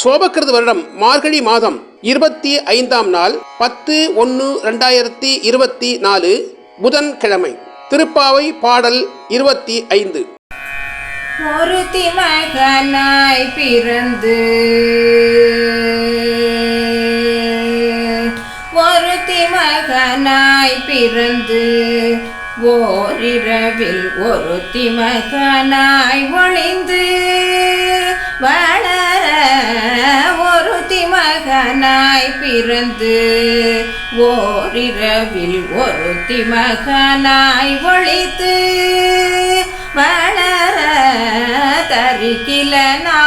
சோபக்கிருத வருடம் மார்கழி மாதம் இருபத்தி ஐந்தாம் நாள் பத்து ஒன்று ரெண்டாயிரத்தி இருபத்தி நாலு புதன்கிழமை. திருப்பாவை பாடல் இருபத்தி ஐந்து. ஒருத்தி மகனாய் பிறந்து ஒருத்தி மகனாய் பிறந்து ஓரிரவில் ஒருத்தி மகனாய் ஒளிந்து வளர மகனாய் பிறந்து ஓரிரவில் ஒருத்தி மகனாய் ஒழித்து வளர தரிக்கிலனாகி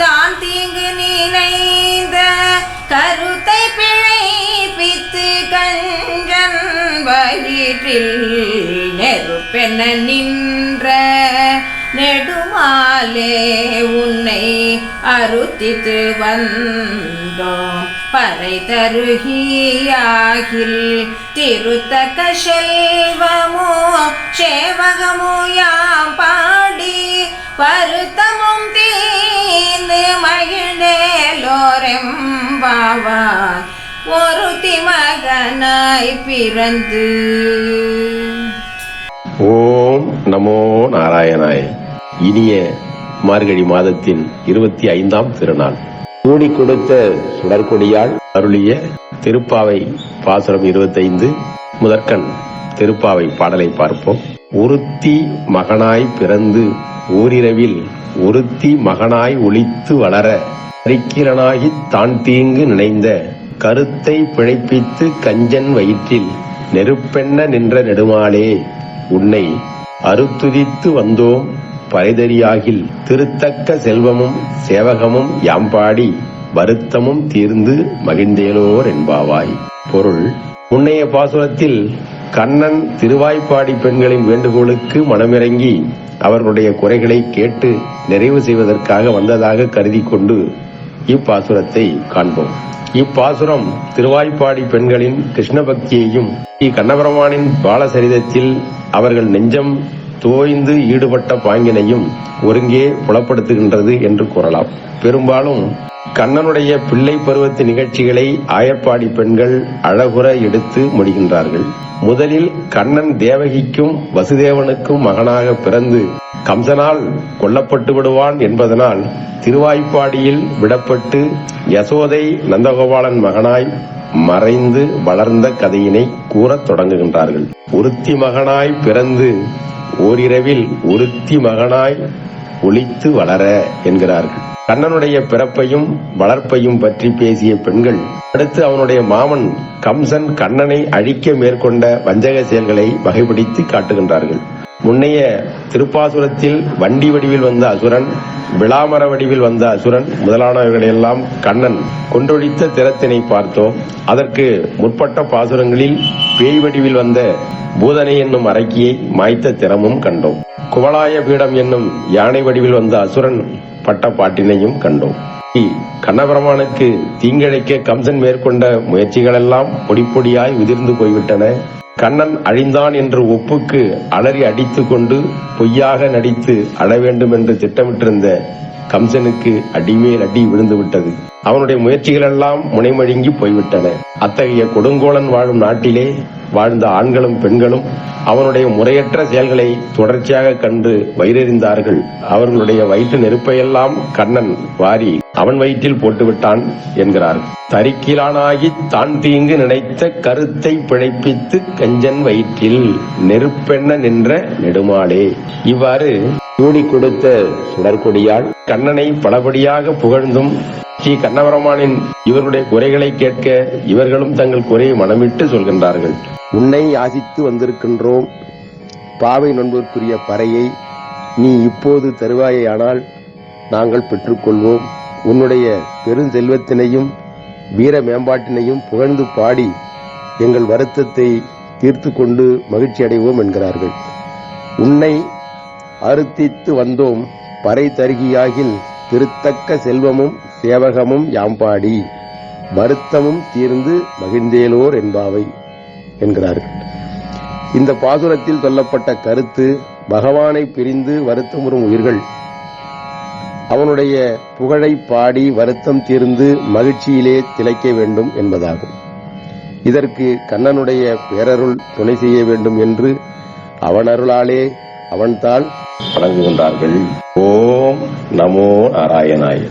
தான் தீங்கு நினைந்த கருத்தை பிழைப்பித்து கஞ்சன் வயிற்றில் நெருப்பென நின்ற நெடுமாலே உன்னை அறுத்தித்து வந்தோம். பறை தருகியாகில் திருத்தக்க செல்வமோ சேவகமோ யாம் பாடி வருத்தமும் தீர்ந்து மகிழ்ந்தேலோரெம்பாவார் ஒருத்தி மகனாய் பிறந்து. ஓம் நமோ நாராயணாய். இனிய மார்கழி மாதத்தின் இருபத்தி ஐந்தாம் திருநாள். கூடி கொடுத்த சுடற்கொடியால் அருளிய திருப்பாவை பாசுரம் இருபத்தைந்து முதற்கண் திருப்பாவை பாடலை பார்ப்போம். ஒருத்தி மகனாய் பிறந்து ஓரிரவில் ஒருத்தி மகனாய் ஒளித்து வளர அரிக்கிரனாகித் தான் தீங்கு நினைந்த கருத்தை பிழைப்பித்து கஞ்சன் வயிற்றில் நெருப்பெண்ண நின்ற நெடுமாலே உன்னை அறுத்துதித்து வந்தோம். பரிதறியாகில் திருத்தக்க செல்வமும் சேவகமும் யாம்பாடி வருத்தமும் தீர்ந்து மகிழ்ந்தேலோர் என்பாவாய். பொருள் முன்னைய பாசுரத்தில் கண்ணன் திருவாய்ப்பாடி பெண்களின் வேண்டுகோளுக்கு மனமிறங்கி அவர்களுடைய குறைகளை கேட்டு நிறைவு செய்வதற்காக வந்ததாக கருதி கொண்டு இப்பாசுரத்தை காண்போம். இப்பாசுரம் திருவாய்ப்பாடி பெண்களின் கிருஷ்ண பக்தியையும் கண்ணபெருமானின் பாலசரிதத்தில் அவர்கள் நெஞ்சம் தோய்ந்து ஈடுபட்ட பாங்கினையும் ஒருங்கே புலப்படுத்துகின்றது என்று கூறலாம். பெரும்பாலும் கண்ணனுடைய பிள்ளை பருவத்து நிகழ்ச்சிகளை ஆயப்பாடி பெண்கள் அழகுற எடுத்து முடிகின்றார்கள். முதலில் கண்ணன் தேவகிக்கும் வசுதேவனுக்கும் மகனாக பிறந்து கம்சனால் கொல்லப்பட்டு விடுவான் என்பதனால் திருவாய்ப்பாடியில் விடப்பட்டு யசோதை நந்தகோபாலன் மகனாய் மறைந்து வளர்ந்த கதையினை கூறத் தொடங்குகின்றார்கள். ஒருத்தி மகனாய் பிறந்து ஓரிரவில் ஒருத்தி மகனாய் ஒளித்து வளர என்கிறார்கள். கண்ணனுடைய பிறப்பையும் வளர்ப்பையும் பற்றி பேசிய பெண்கள் அடுத்து அவனுடைய மாமன் கம்சன் கண்ணனை அழிக்க மேற்கொண்ட வஞ்சக செயல்களை வகைப்படுத்தி காட்டுகின்றார்கள். முன்னைய திருப்பாசுரத்தில் வண்டி வடிவில் வந்த அசுரன் விளாமர வடிவில் வந்த அசுரன் முதலானவர்களையெல்லாம் கண்ணன் கொன்றொழித்த திறத்தினை பார்த்தோம். அதற்கு முற்பட்ட பாசுரங்களில் பேய் வடிவில் வந்த பூதனை என்னும் அரக்கியை மாய்த்த திறமும் கண்டோம். குவலாய பீடம் என்னும் யானை வடிவில் வந்த அசுரன் பட்ட பாட்டினையும் கண்டோம். கண்ணபிரமானுக்கு தீங்கிழைக்க கம்சன் மேற்கொண்ட முயற்சிகளெல்லாம் பொடி பொடியாய் உதிர்ந்து போய்விட்டன. கண்ணன் அழிந்தான் என்று ஒப்புக்கு அலறி அடித்து கொண்டு பொய்யாக நடித்து அழ வேண்டும் என்று திட்டமிட்டிருந்த கம்சனுக்கு அடிமேல் அடி விழுந்து விட்டது. அவனுடைய முயற்சிகளெல்லாம் முனைமழுங்கி போய்விட்டன. அத்தகைய கொடுங்கோலன் வாழும் நாட்டிலே வாழ்ந்த ஆண்களும் பெண்களும் அவனுடைய முறையற்ற செயல்களை தொடர்ச்சியாக கண்டு வயிறறிந்தார்கள் அவர்களுடைய வயிற்று நெருப்பையெல்லாம் கண்ணன் வாரி அவன் வயிற்றில் போட்டுவிட்டான் என்கிறார். தரிக்கிலானாகி தான் தீங்கு நினைத்த கருத்தை பிழைப்பித்து கஞ்சன் வயிற்றில் நெருப்பெண்ண நின்ற நெடுமாளே இவ்வாறு சூடி கொடுத்த சுடற்கொடியால் கண்ணனை பலபடியாக புகழ்ந்தும் ஸ்ரீ கண்ணபெருமானின் இவருடைய குறைகளை கேட்க இவர்களும் தங்கள் குறையை மனமிட்டு சொல்கின்றார்கள். உன்னை யாசித்து வந்திருக்கின்றோம். பாவை நண்பர்க்குரிய பறையை நீ இப்போது தருவாயேயானால் நாங்கள் பெற்றுக்கொள்வோம். உன்னுடைய பெருஞ்செல்வத்தினையும் வீர மேம்பாட்டினையும் புகழ்ந்து பாடி எங்கள் வருத்தத்தை தீர்த்து கொண்டு மகிழ்ச்சி அடைவோம் என்கிறார்கள். உன்னை அறுத்தித்து வந்தோம் பறை தருகியாகில் திருத்தக்க செல்வமும் சேவகமும் யாம்பாடி. வருத்தமும் தீர்ந்து மகிழ்ந்தேலோர் என்பாவை என்கிறார்கள். இந்த பாசுரத்தில் சொல்லப்பட்ட கருத்து பகவானை பிரிந்து வருத்தமுறும் உயிர்கள். அவனுடைய புகழை பாடி வருத்தம் தீர்ந்து மகிழ்ச்சியிலே திளைக்க வேண்டும் என்பதாகும். இதற்கு கண்ணனுடைய பேரருள் துணை செய்ய வேண்டும் என்று அவனருளாலே அவன்தான் அவன்தாள் வழங்குகின்றார்கள் ஓம் நமோ நாராயணாய.